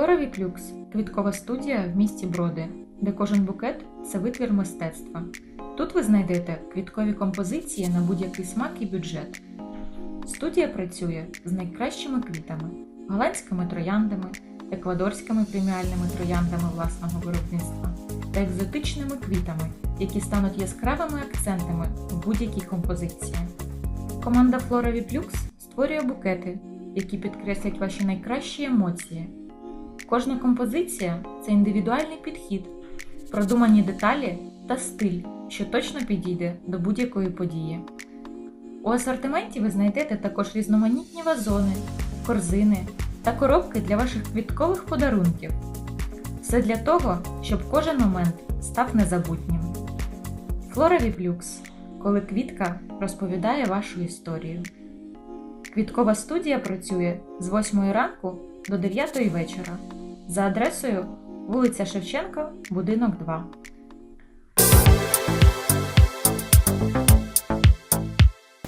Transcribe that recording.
Флора Віплюкс квіткова студія в місті Броди, де кожен букет це витвір мистецтва. Тут ви знайдете квіткові композиції на будь-який смак і бюджет. Студія працює з найкращими квітами, голландськими трояндами, еквадорськими преміальними трояндами власного виробництва та екзотичними квітами, які стануть яскравими акцентами в будь-якій композиції. Команда Flora Viplux створює букети, які підкреслять ваші найкращі емоції. Кожна композиція це індивідуальний підхід, продумані деталі та стиль, що точно підійде до будь-якої події. У асортименті ви знайдете також різноманітні вазони, корзини та коробки для ваших квіткових подарунків. Все для того, щоб кожен момент став незабутнім. Флора Віплюкс, коли квітка розповідає вашу історію. Квіткова студія працює з 8 ранку до 9 вечора за адресою вулиця Шевченка, будинок 2.